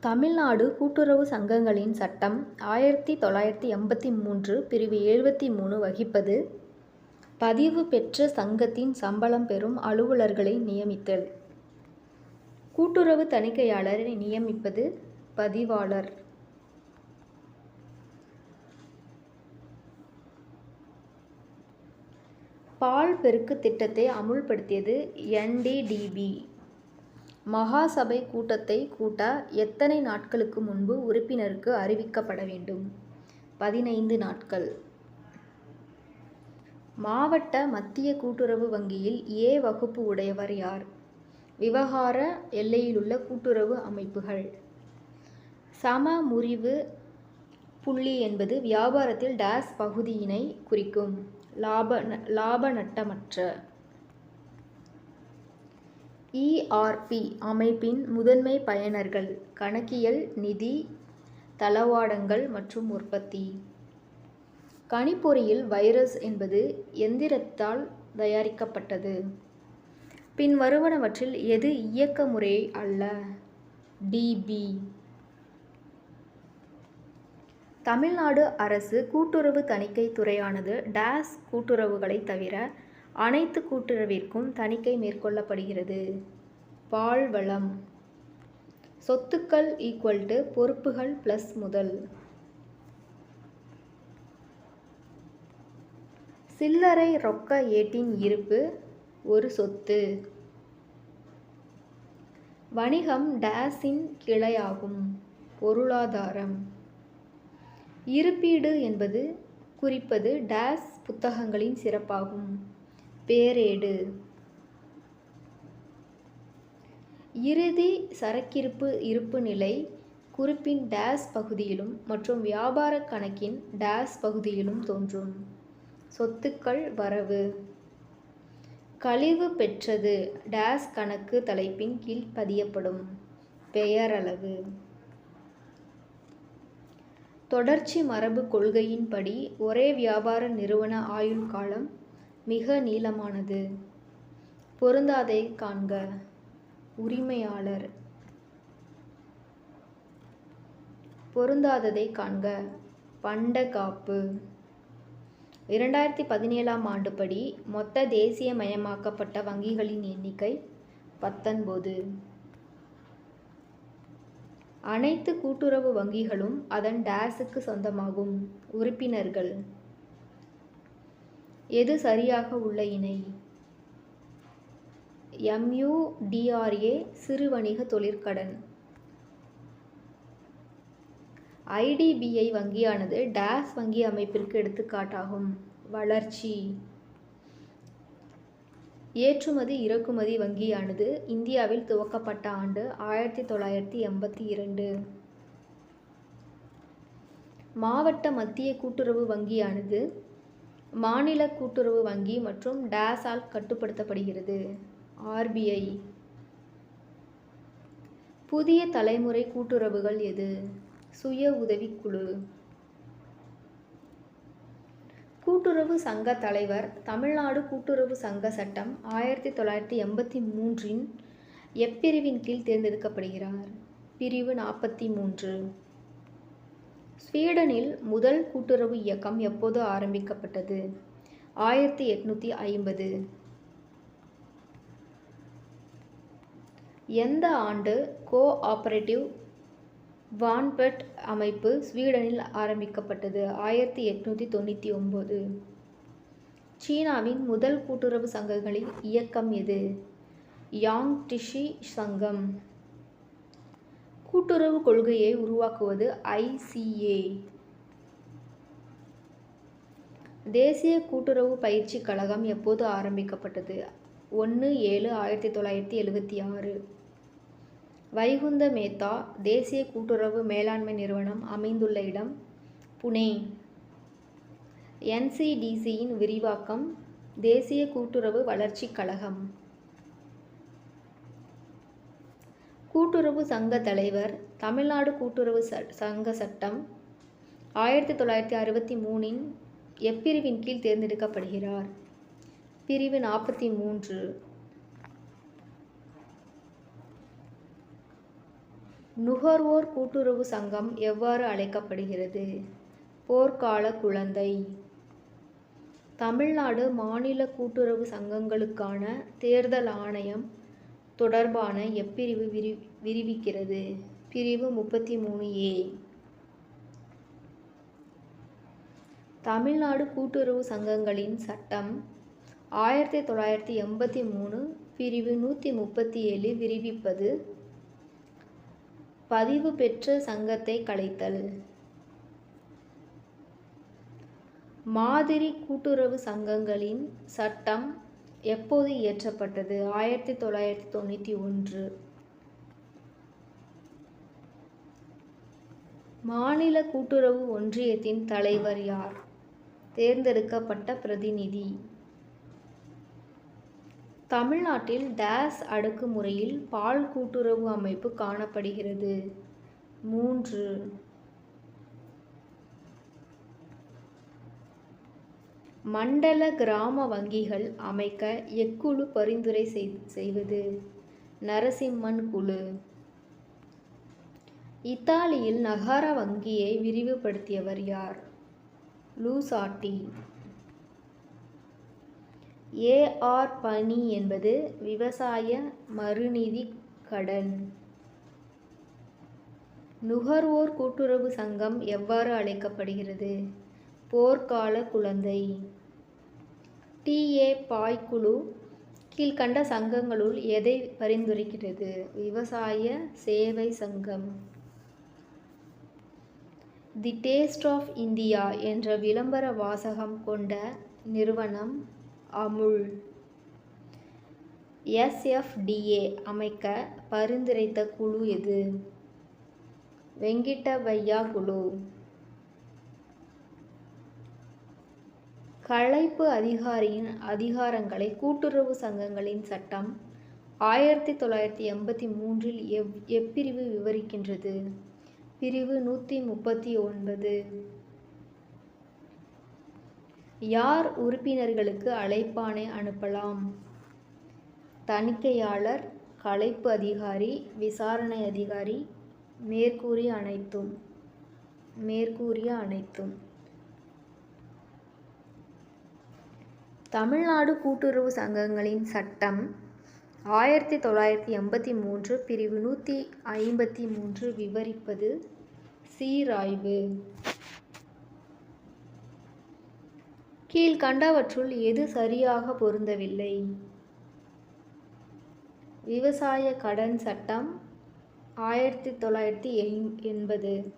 தமிழ்நாடு கூட்டுறவு சங்கங்களின் சட்டம் ஆயிரத்தி தொள்ளாயிரத்தி எண்பத்தி மூன்று பிரிவு எழுபத்தி மூணு வகிப்பது பதிவு பெற்ற சங்கத்தின் சம்பளம் பெறும் அலுவலர்களை நியமித்தல். கூட்டுறவு தணிக்கையாளரை நியமிப்பது பதிவாளர். பால் பெருக்கு திட்டத்தை அமுல்படுத்தியது என்டிடிபி மகாசபை கூட்டத்தை கூட்ட எத்தனை நாட்களுக்கு முன்பு உறுப்பினருக்கு அறிவிக்கப்பட வேண்டும்? பதினைந்து நாட்கள். மாவட்ட மத்திய கூட்டுறவு வங்கியில் ஏ வகுப்பு உடையவர் யார்? விவகார எல்லையிலுள்ள கூட்டுறவு அமைப்புகள். சம முறிவு புள்ளி என்பது வியாபாரத்தில் டேஸ் பகுதியினை குறிக்கும். லாப லாப நட்டமற்ற இஆர்பி அமைப்பின் முதன்மை பயனர்கள் கணக்கியல் நிதி தளவாடங்கள் மற்றும் உற்பத்தி. கணிப்பொறியில் வைரஸ் என்பது எந்திரத்தால் தயாரிக்கப்பட்டது. பின் வருவனவற்றில் எது இயக்க முறை அல்ல? டிபி தமிழ்நாடு அரசு கூட்டுறவு தணிக்கை துறையானது டேஸ் கூட்டுறவுகளை தவிர அனைத்து கூட்டுறவிற்கும் தணிக்கை மேற்கொள்ளப்படுகிறது. பால் வளம் சொத்துக்கள் ஈக்குவல் டு பொறுப்புகள் ப்ளஸ் முதல். சில்லறை ரொக்க ஏட்டின் இருப்பு ஒரு சொத்து. வணிகம் டேஸின் கிளையாகும். பொருளாதாரம். இருப்பீடு என்பது குறிப்பது டேஸ் புத்தகங்களின் சிறப்பாகும். பேரேடு. இறுதி சரக்கிருப்பு இருப்பு நிலை குறிப்பின் டேஸ் பகுதியிலும் மற்றும் வியாபார கணக்கின் டேஸ் பகுதியிலும் தோன்றும். சொத்துக்கள் வரவு. கழிவு பெற்றது டேஸ் கணக்கு தலைப்பின் கீழ் பதியப்படும். பெயரளவு. தொடர்ச்சி மரபு கொள்கையின்படி ஒரே வியாபார நிறுவன ஆயுள் காலம் மிக நீளமானது. பொருந்தாதை காண்க. உரிமையாளர். பொருந்தாததை காண்க. பண்ட காப்பு இரண்டாயிரத்தி பதினேழாம் ஆண்டு படி மொத்த தேசியமயமாக்கப்பட்ட வங்கிகளின் எண்ணிக்கை பத்தொன்பது. அனைத்து கூட்டுறவு வங்கிகளும் அதன் டேஸுக்கு சொந்தமாகும் உறுப்பினர்கள். எது சரியாக உள்ள இணை? எம்யூடிஆர்ஏ சிறு வணிக தொழிற்கடன். ஐடிபிஐ வங்கியானது டேஸ் வங்கி அமைப்பிற்கு எடுத்துக்காட்டாகும். வளர்ச்சி. ஏற்றுமதி இறக்குமதி வங்கியானது இந்தியாவில் துவக்கப்பட்ட ஆண்டு ஆயிரத்தி தொள்ளாயிரத்தி எண்பத்தி இரண்டு. மாவட்ட மத்திய கூட்டுறவு வங்கியானது மாநில கூட்டுறவு வங்கி மற்றும் டேஸால் கட்டுப்படுத்தப்படுகிறது. ஆர்பிஐ புதிய தலைமுறை கூட்டுறவுகள் எது? சுய உதவிக்குழு. கூட்டுறவு சங்க தலைவர் தமிழ்நாடு கூட்டுறவு சங்க சட்டம் ஆயிரத்தி தொள்ளாயிரத்தி எண்பத்தி மூன்றின் எப்பிரிவின் கீழ் தேர்ந்தெடுக்கப்படுகிறார். பிரிவு நாற்பத்தி மூன்று. ஸ்வீடனில் முதல் கூட்டுறவு இயக்கம் எப்போது ஆரம்பிக்கப்பட்டது? ஆயிரத்தி எட்நூற்றி ஐம்பது. எந்த ஆண்டு கோ ஆபரேட்டிவ் வான்பெட் அமைப்பு ஸ்வீடனில் ஆரம்பிக்கப்பட்டது? ஆயிரத்தி எட்நூற்றி தொண்ணூற்றி ஒம்பது சீனாவின் முதல் கூட்டுறவு சங்கங்களின் இயக்கம் எது? யாங் டிஷி சங்கம். கூட்டுறவு கொள்கையை உருவாக்குவது ஐசிஏ. தேசிய கூட்டுறவு பயிற்சி கழகம் எப்போது ஆரம்பிக்கப்பட்டது? ஒன்று ஏழு ஆயிரத்தி தொள்ளாயிரத்தி எழுபத்தி ஆறு. வைகுந்த மேத்தா தேசிய கூட்டுறவு மேலாண்மை நிறுவனம் அமைந்துள்ள இடம் புனே. என்சிடிசியின் விரிவாக்கம் தேசிய கூட்டுறவு வளர்ச்சிக் கழகம். கூட்டுறவு சங்க தலைவர் தமிழ்நாடு கூட்டுறவு ச சங்க சட்டம் ஆயிரத்தி தொள்ளாயிரத்தி அறுபத்தி மூணின் எப்பிரிவின் கீழ் தேர்ந்தெடுக்கப்படுகிறார். பிரிவு நாற்பத்தி மூன்று. நுகர்வோர் கூட்டுறவு சங்கம் எவ்வாறு அழைக்கப்படுகிறது? போர்க்கால குழந்தை. தமிழ்நாடு மாநில கூட்டுறவு சங்கங்களுக்கான தேர்தல் ஆணையம் தொடர்பான எப்பிரிவு விரி விரிவிக்கிறது. பிரிவு முப்பத்தி மூணு ஏ. தமிழ்நாடு கூட்டுறவு சங்கங்களின் சட்டம் ஆயிரத்தி தொள்ளாயிரத்தி எண்பத்தி மூணு பிரிவு நூற்றி முப்பத்தி ஏழு விரிவிப்பது. பதிவு பெற்ற சங்கத்தை கலைத்தல். மாதிரி கூட்டுறவு சங்கங்களின் சட்டம் எப்போது இயற்றப்பட்டது? ஆயிரத்தி தொள்ளாயிரத்தி தொண்ணூற்றி ஒன்று. மாநில கூட்டுறவு ஒன்றியத்தின் தலைவர் யார்? தேர்ந்தெடுக்கப்பட்ட பிரதிநிதி. தமிழ்நாட்டில் டேஸ் அடுக்குமுறையில் பால் கூட்டுறவு அமைப்பு காணப்படுகிறது. மூன்று. மண்டல கிராம வங்கிகள் அமைக்க எக்குழு பரிந்துரை செய்வது. நரசிம்மன் குழு. இத்தாலியில் நகர வங்கியை விரிவுபடுத்தியவர் யார்? லூசாட்டி. ஏஆர் பணி என்பது விவசாய மறுநிதி கடன். நுகர்வோர் கூட்டுறவு சங்கம் எவ்வாறு அழைக்கப்படுகிறது? போர்க்கால குழந்தை. டிஏ பாய்க்குழு குழு கீழ்கண்ட சங்கங்களுள் எதை பரிந்துரைக்கிறது? விவசாய சேவை சங்கம். தி டேஸ்ட் ஆஃப் இந்தியா என்ற விளம்பர வாசகம் கொண்ட நிறுவனம் அமுல். எஸ்எஃப்டிஏ அமைக்க பரிந்துரைத்த குழு எது? வெங்கிட்டவையா குழு. களைப்பு அதிகாரியின் அதிகாரங்களை கூட்டுறவு சங்கங்களின் சட்டம் ஆயிரத்தி தொள்ளாயிரத்தி எண்பத்தி மூன்றில் எவ் எப்பிரிவு விவரிக்கின்றது? பிரிவு நூற்றி முப்பத்தி ஒன்பது. யார் உறுப்பினர்களுக்கு அழைப்பானை அனுப்பலாம்? தணிக்கையாளர் களைப்பு அதிகாரி விசாரணை அதிகாரி மேற்கூறிய அனைத்தும். மேற்கூறிய அனைத்தும். தமிழ்நாடு கூட்டுறவு சங்கங்களின் சட்டம் ஆயிரத்தி தொள்ளாயிரத்தி எண்பத்தி மூன்று பிரிவு நூற்றி ஐம்பத்தி மூன்று விவரிப்பது சீராய்வு. கீழ்கண்டவற்றுள் எது சரியாக பொருந்தவில்லை? விவசாய கடன் சட்டம் ஆயிரத்தி தொள்ளாயிரத்தி எண்பது.